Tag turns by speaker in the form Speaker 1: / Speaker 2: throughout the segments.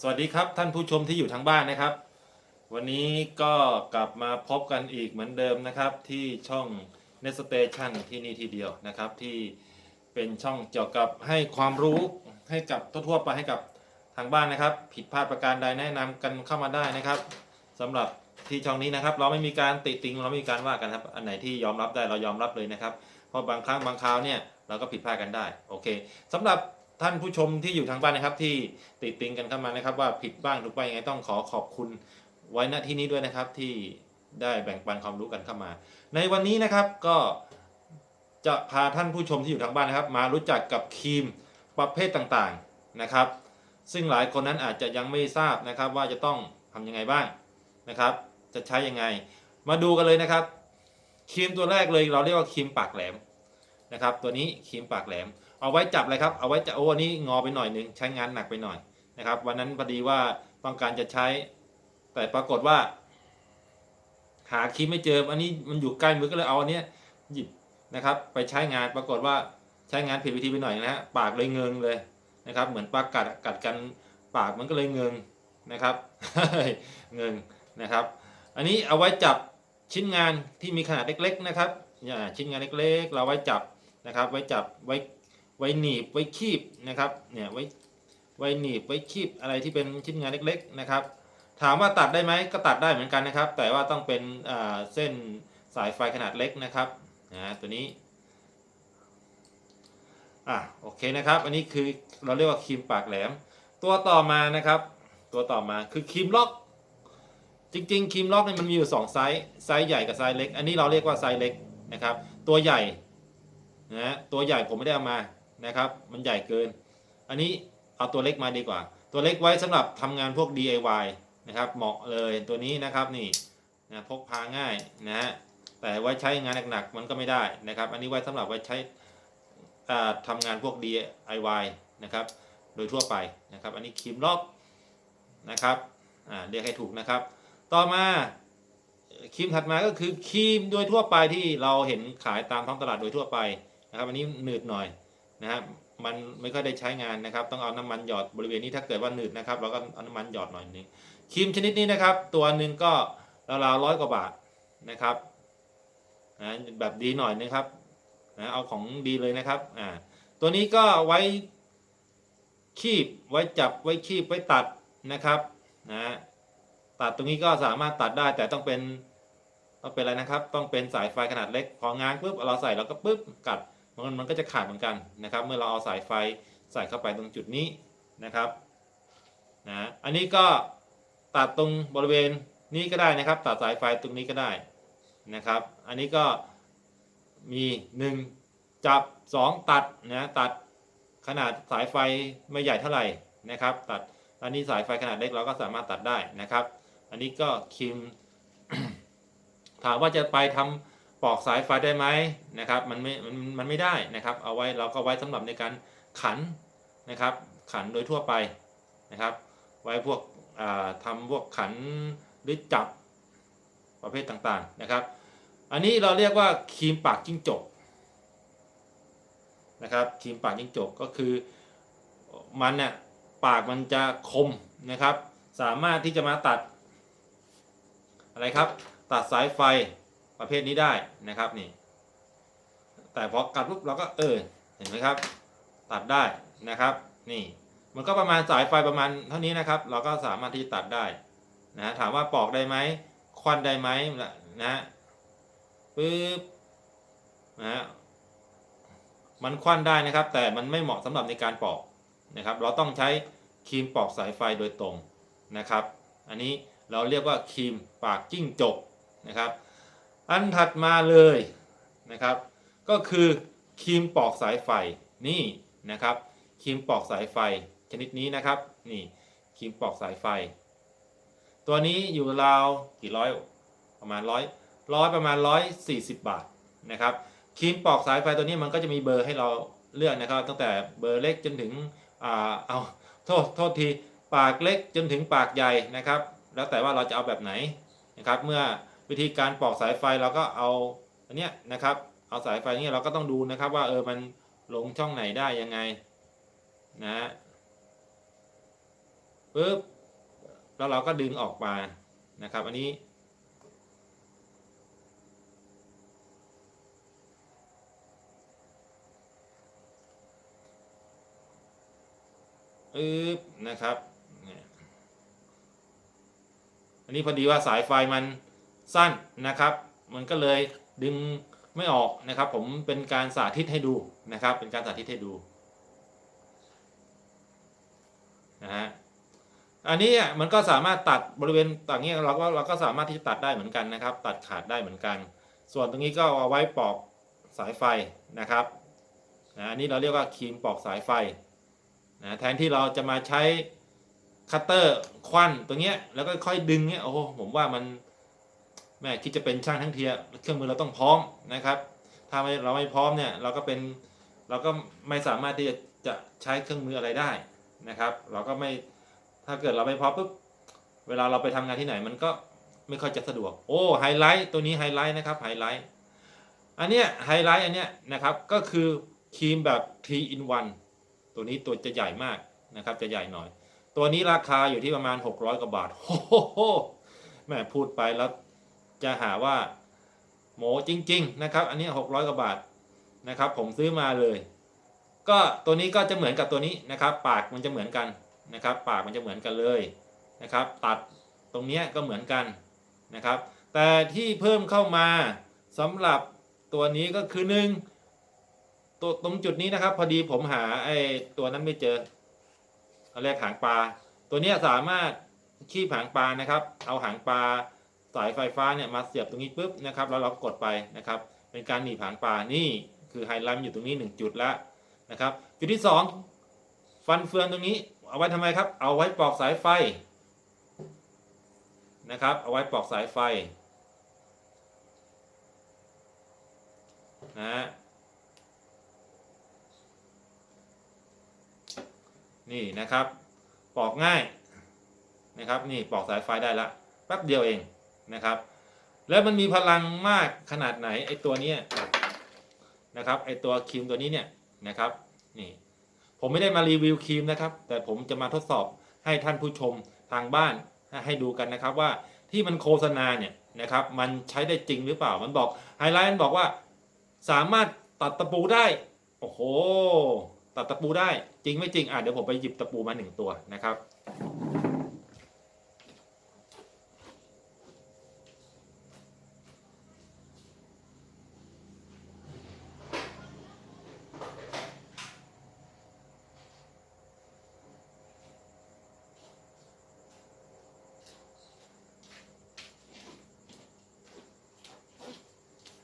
Speaker 1: สวัสดีครับท่านผู้ชมที่อยู่ทางบ้านนะครับ วันนี้ก็กลับมาพบกันอีกเหมือนเดิมนะครับ ที่ช่อง n e t Station ที่นี่ทีเดียวนะครับ ที่เป็นช่องเกี่ยวกับให้ความรู้ให้กับทั่วๆไปให้กับทางบ้านนะครับ ผิดพลาดประการใดแนะนำกันเข้ามาได้นะครับสำหรับที่ช่องนี้นะครับ เราไม่มีการติติงเราไม่มีการว่ากันครับ อันไหนที่ยอมรับได้เรายอมรับเลยนะครับ เพราะบางครั้งบางคราวเนี่ยเราก็ผิดพลาดกันได้โอเคสำหรับ ท่านผู้ชมที่อยู่ทางบ้านนะครับ ที่ติดติงกันเข้ามานะครับ ว่าผิดบ้างถูกบ้างยังไงต้องขอขอบคุณไว้ณที่นี้ด้วยนะครับที่ได้แบ่งปันความรู้กันเข้ามา ในวันนี้นะครับก็จะพาท่านผู้ชมที่อยู่ทางบ้านนะครับ มารู้จักกับครีมประเภทต่างๆนะครับ ซึ่งหลายคนนั้นอาจจะยังไม่ทราบนะครับ ว่าจะต้องทำยังไงบ้างนะครับ จะใช้ยังไง มาดูกันเลยนะครับครีมตัวแรกเลยเราเรียกว่าครีมปากแหลมนะครับ ตัวนี้ครีมปากแหลม เอาไว้จับเลยครับ เอาไว้จะโอ้อันนี้งอไปหน่อยหนึงใช้งานหนักไปหน่อยนะครับ วันนั้นพอดีว่าต้องการจะใช้ แต่ปรากฏว่า หาครีมไม่เจอ อันนี้มันอยู่ใกล้มือก็เลยเอาอันเนี้ยหยิบนะครับ ไปใช้งานปรากฏว่าใช้งานผิดวิธีไปหน่อยนะฮะปากเลยเงิงเลยนะครับ เหมือนปากกัดกัดกันปากมันก็เลยเงิงนะครับ เงิงนะครับ อันนี้เอาไว้จับชิ้นงานที่มีขนาดเล็ก ๆ นะครับอย่าชิ้นงานเล็กๆ เราไว้จับนะครับ ไว้จับไว้ ไว้หนีบไว้คีบนะครับเนี่ยไว้ไว้หนีบไว้คีบอะไรที่เป็นชิ้นงานเล็กๆนะครับ ถามว่าตัดได้ไหมก็ตัดได้เหมือนกันนะครับ แต่ว่าต้องเป็นเส้นสายไฟขนาดเล็กนะครับนะตัวนี้อะโอเคนะครับ อันนี้คือเราเรียกว่าครีมปากแหลม ตัวต่อมานะครับ ตัวต่อมาคือครีมล็อก จริงๆครีมล็อกเนี่ยมันมีอยู่สองไซส์ไซส์ใหญ่กับไซส์เล็ก อันนี้เราเรียกว่าไซส์เล็กนะครับ ตัวใหญ่นะฮะตัวใหญ่ผมไม่ได้เอามา นะครับ มันใหญ่เกิน อันนี้เอาตัวเล็กมาดีกว่า ตัวเล็กไว้สำหรับทำงานพวก DIY นะครับ เหมาะเลยตัวนี้นะครับนี่นะพกพาง่ายนะฮะแต่ไว้ใช้งานหนักๆมันก็ไม่ได้นะครับ อันนี้ไว้สำหรับไว้ใช้อ่าทำงานพวก DIY นะครับ โดยทั่วไปนะครับ อันนี้ครีมล็อกนะครับอ่าเรียกให้ถูกนะครับ ต่อมาครีมถัดมาก็คือครีมโดยทั่วไปที่เราเห็นขายตามท้องตลาดโดยทั่วไปนะครับ อันนี้หนืดหน่อย นะครับมันไม่ค่อยได้ใช้งานนะครับ ต้องเอาน้ำมันหยอดบริเวณนี้ถ้าเกิดว่าหนืดนะครับเราก็เอาน้ำมันหยอดหน่อยนึงครีมชนิดนี้นะครับ ตัวหนึ่งก็ราวๆร้อยกว่าบาทนะครับนะแบบดีหน่อยนะครับนะเอาของดีเลยนะครับอ่าตัวนี้ก็ไว้คีบไว้จับไว้คีบไว้ตัดนะครับนะตัดตรงนี้ก็สามารถตัดได้แต่ต้องเป็นต้องเป็นอะไรนะครับ ต้องเป็นสายไฟขนาดเล็กพองานปุ๊บเราใส่เราก็ปุ๊บกัด มันมันก็จะขาดเหมือนกันนะครับ เมื่อเราเอาสายไฟใส่เข้าไปตรงจุดนี้นะครับนะอันนี้ก็ตัดตรงบริเวณนี้ก็ได้นะครับ ตัดสายไฟตรงนี้ก็ได้นะครับ อันนี้ก็มี 1 จับ 2 ตัดนะตัดขนาดสายไฟไม่ใหญ่เท่าไหร่นะครับ ตัดอันนี้สายไฟขนาดเล็กเราก็สามารถตัดได้นะครับ อันนี้ก็ครีมถามว่าจะไปทำ ปอกสายไฟได้ไหมนะครับมันไม่มันมันไม่ได้นะครับเอาไว้เราก็ไว้สำหรับในการขันนะครับขันโดยทั่วไปนะครับ ไว้พวกอ่าทำพวกขันหรือจับประเภทต่างๆนะครับ อันนี้เราเรียกว่าครีมปากจิ้งจกนะครับครีมปากจิ้งจกก็คือมันเนี่ยปากมันจะคมนะครับ สามารถที่จะมาตัดอะไรครับ ตัดสายไฟ ประเภทนี้ได้นะครับนี่ แต่พอกัดปุ๊บเราก็เออเห็นไหมครับ ตัดได้นะครับ นี่ มันก็ประมาณสายไฟประมาณเท่านี้นะครับ เราก็สามารถที่ตัดได้นะถามว่าปอกได้ไหมควันได้ไหมนะปึ๊บนะฮะมันควันได้นะครับ แต่มันไม่เหมาะสำหรับในการปอกนะครับ เราต้องใช้ครีมปอกสายไฟโดยตรงนะครับ อันนี้เราเรียกว่าครีมปากจิ้งจกนะครับ อันถัดมาเลยนะครับ ก็คือครีมปอกสายไฟนี่นะครับครีมปอกสายไฟชนิดนี้นะครับนี่ครีมปอกสายไฟ ตัวนี้อยู่ราวกี่ร้อยประมาณร้อยร้อยประมาณร้อยสี่สิบบาทนะครับครีมปอกสายไฟตัวนี้มันก็จะมีเบอร์ให้เราเลือกนะครับ ตั้งแต่เบอร์เล็กจนถึงอ่าเอาโทษโทษทีปากเล็กจนถึงปากใหญ่นะครับ แล้วแต่ว่าเราจะเอาแบบไหนนะครับ เมื่อ วิธีการปอกสายไฟเราก็เอาอันเนี้ยนะครับเอาสายไฟนี้เราก็ต้องดูนะครับว่าเออมันลงช่องไหนได้ยังไงนะฮะปปุ๊บแล้วเราก็ดึงออกมานะครับ อันนี้ อึ๊บนะครับ อันนี้พอดีว่าสายไฟมัน สั้นนะครับ มันก็เลยดึงไม่ออกนะครับ ผมเป็นการสาธิตให้ดูนะครับ เป็นการสาธิตให้ดูนะฮะอันนี้อะมันก็สามารถตัดบริเวณต่างเงี้ยเราก็เราก็สามารถที่จะตัดได้เหมือนกันนะครับ ตัดขาดได้เหมือนกัน ส่วนตรงนี้ก็เอาไว้ปอกสายไฟนะครับนะอันนี้เราเรียกว่าครีมปอกสายไฟนะแทนที่เราจะมาใช้คัตเตอร์ควันตรงเนี้ยแล้วก็ค่อยดึงเนี้ยโอ้โหผมว่ามัน แม่คิดจะเป็นช่างทั้งเทียเครื่องมือเราต้องพร้อมนะครับ ถ้าเราไม่พร้อมเนี่ยเราก็เป็นเราก็ไม่สามารถที่จะจะใช้เครื่องมืออะไรได้นะครับ เราก็ไม่ถ้าเกิดเราไม่พร้อมปุ๊บเวลาเราไปทำงานที่ไหนมันก็ไม่ค่อยจะสะดวกโอ้ไฮไลท์ตัวนี้ไฮไลท์นะครับไฮไลท์อันเนี้ยไฮไลท์อันเนี้ยนะครับก็คือครีมแบบ 3 in 1 ตัวนี้ตัวจะใหญ่มากนะครับจะใหญ่หน่อย ตัวนี้ราคาอยู่ที่ประมาณ 600กว่าบาทโอ้โหแม่พูดไปแล้ว จะหาว่าโหมจริง ๆ นะครับ อันนี้600กว่าบาทนะครับ ผมซื้อมาเลย ก็ตัวนี้ก็จะเหมือนกับตัวนี้นะครับ ปากมันจะเหมือนกันนะครับ ปากมันจะเหมือนกันเลยนะครับ ตัดตรงเนี้ยก็เหมือนกันนะครับ แต่ที่เพิ่มเข้ามาสำหรับตัวนี้ก็คือหนึ่งตัวตรงจุดนี้นะครับ พอดีผมหาไอ้ตัวนั้นไม่เจอเอาแรกหางปลา ตัวนี้สามารถคีบหางปลานะครับ เอาหางปลา สายไฟฟ้าเนี่ยมาเสียบตรงนี้ปุ๊บนะครับแล้วเรากดไปนะครับ เป็นการหนีบหางปลานี่คือไฮไลท์อยู่ตรงนี้หนึ่งจุดแล้วนะครับ จุดที่สองฟันเฟืองตรงนี้เอาไว้ทำไมครับ เอาไว้ปอกสายไฟนะครับ เอาไว้ปอกสายไฟนะนี่นะครับ ปอกง่ายนะครับ นี่ปอกสายไฟได้ละแป๊บเดียวเอง นะครับ แล้วมันมีพลังมากขนาดไหนไอตัวเนี้ยนะครับไอตัวครีมตัวนี้เนี่ยนะครับนี่ผมไม่ได้มารีวิวครีมนะครับ แต่ผมจะมาทดสอบให้ท่านผู้ชมทางบ้านให้ดูกันนะครับว่าที่มันโฆษณาเนี่ยนะครับ มันใช้ได้จริงหรือเปล่ามันบอกไฮไลท์มันบอกว่าสามารถตัดตะปูได้ โอ้โห ตัดตะปูได้จริงไม่จริงอะเดี๋ยวผมไปหยิบตะปูมาหนึ่งตัวนะครับ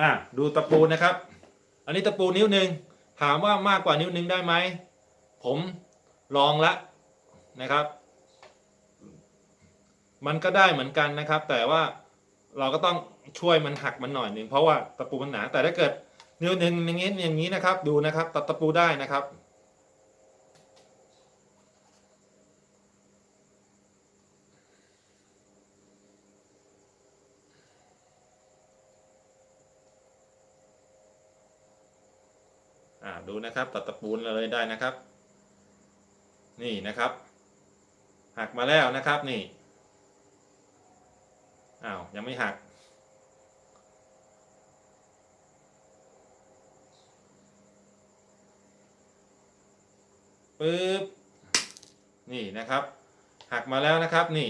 Speaker 1: อะดูตะปูนะครับ อันนี้ตะปูนิ้วหนึ่งถามว่ามากกว่านิ้วหนึ่งได้ไหม ผมลองละนะครับ มันก็ได้เหมือนกันนะครับ แต่ว่าเราก็ต้องช่วยมันหักมันหน่อยหนึ่งเพราะว่าตะปูมันหนาแต่ถ้าเกิดนิ้วหนึ่งอย่างนี้อย่างนี้นะครับ ดูนะครับตัดตะปูได้นะครับ ดูนะครับตัดตะปูเลยได้นะครับ นี่นะครับ หักมาแล้วนะครับนี่อ้าวยังไม่หัก ปึ๊บ นี่นะครับ หักมาแล้วนะครับนี่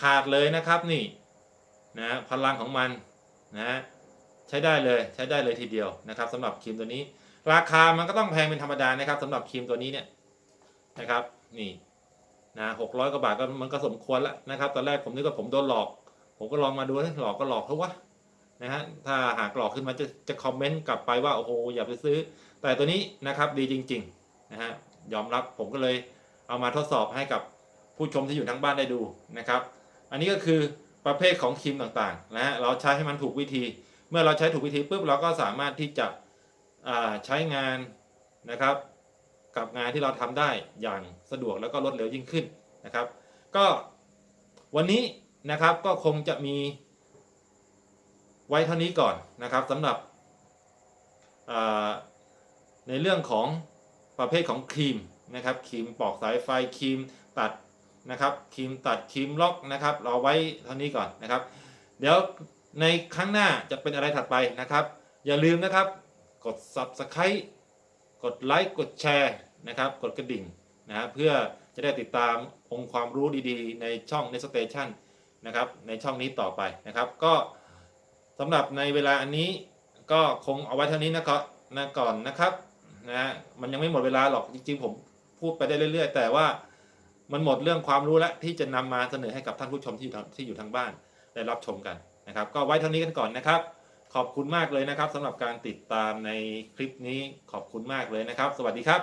Speaker 1: ขาดเลยนะครับนี่นะพลังของมันนะใช้ได้เลยใช้ได้เลยทีเดียวนะครับสำหรับครีมตัวนี้ ราคามันก็ต้องแพงเป็นธรรมดานะครับสำหรับครีมตัวนี้เนี่ยนะครับนี่นะหกร้อยกว่าบาทก็มันก็สมควรแล้วนะครับ ตอนแรกผมนึกว่าผมโดนหลอก ผมก็ลองมาดูหลอกก็หลอกเขาวะนะฮะถ้าหากหลอกขึ้นมาจะจะคอมเมนต์กลับไปว่าโอ้โหอย่าไปซื้อ แต่ตัวนี้นะครับดีจริงๆนะฮะยอมรับผมก็เลยเอามาทดสอบให้กับผู้ชมที่อยู่ทั้งบ้านได้ดูนะครับ อันนี้ก็คือประเภทของครีมต่างๆนะฮะเราใช้ให้มันถูกวิธี เมื่อเราใช้ถูกวิธีปุ๊บเราก็สามารถที่จะ ใช้งานนะครับ กับงานที่เราทำได้อย่างสะดวกแล้วก็รวดเร็วยิ่งขึ้นนะครับ ก็วันนี้นะครับก็คงจะมีไว้เท่านี้ก่อนนะครับสำหรับในเรื่องของประเภทของครีมนะครับครีมปอกสายไฟครีมตัดนะครับครีมตัดครีมล็อกนะครับเราไว้เท่านี้ก่อนนะครับ เดี๋ยวในครั้งหน้าจะเป็นอะไรถัดไปนะครับ อย่าลืมนะครับ กด subscribe กดไลค์กดแชร์นะครับ กดกระดิ่งนะฮะเพื่อจะได้ติดตามองค์ความรู้ดีๆ ในช่อง Next Station นะครับ ในช่องนี้ต่อไปนะครับ ก็สำหรับในเวลาอันนี้ก็คงเอาไว้เท่านี้นะครับนะก่อนนะครับนะฮะมันยังไม่หมดเวลาหรอกจริงๆผมพูดไปได้เรื่อย ๆ แต่ว่ามันหมดเรื่องความรู้แล้วที่จะนำมาเสนอให้กับท่านผู้ชมที่อยู่ที่อยู่ทางบ้านได้รับชมกันนะครับ ก็ไว้เท่านี้กันก่อนนะครับ ขอบคุณมากเลยนะครับสำหรับการติดตามในคลิปนี้ขอบคุณมากเลยนะครับ สวัสดีครับ